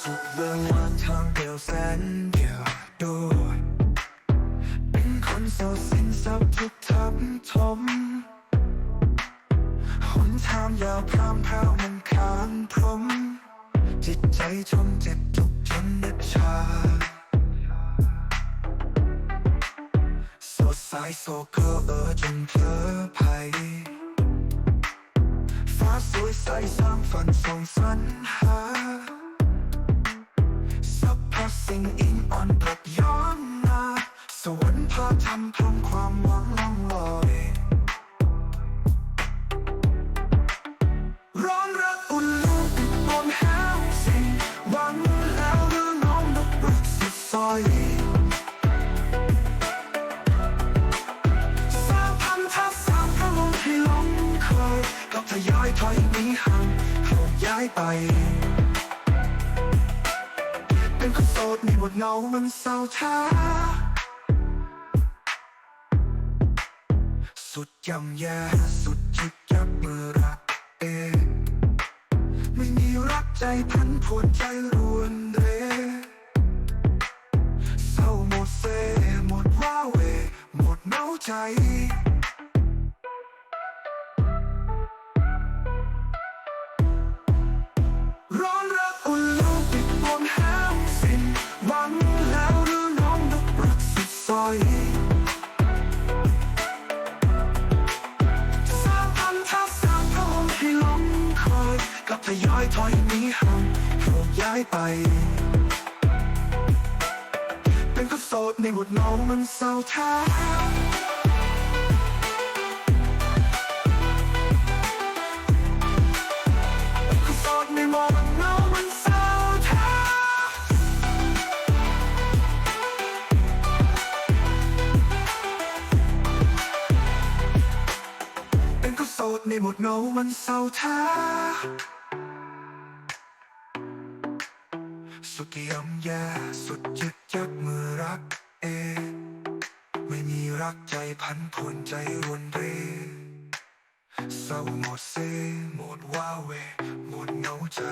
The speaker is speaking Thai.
สุดเรื่องว่าทางเดียวแสนเดียวโดดเป็นคนโสดสิ้นทรัพย์ทุกทับทมหนทางยาวพรามเพราวมันค้างพรม จิตใจชมเจ็บทุกจนเน็บชาสดใสโซเกอเออจนเพลอภัยฟ้าสวยใสสร้างฝันส่งสรรหา สวรรค์พาทำพรมความหวังล่องลอยร้อนรักอุ่นลูกบนห้วสิ่งหวังแล้วเรื่องน้องนกรุกสุดซอยสางพันธะสางพระลงให้หลงเคยกับทยอยถอยหนีห่างโผล่ย้ายไปเป็นคนโสดมีบทเงามันเศร้าช้า สุดยำแย่สุดยึกยักมือรักเองไม่มีรักใจพันผวนใจรวนเรเศร้าหมดเซหมดว้าเว หมดเมาใจร้อน ถอยหนีห่างโผล่ย้ายไป เป็นคนโสดในบทเงามันเศร้าแท้เป็นคนโสดในบทเงามันเศร้าแท้เป็นคนโสดในบทเงามันเศร้าแท้ สุดย่ำแย่สุดยึดยักมือรักเอ ไม่มีรักใจพันผวนใจรวนเรเศร้าหมดเซหมดว้าเหวหมดเหงาใจ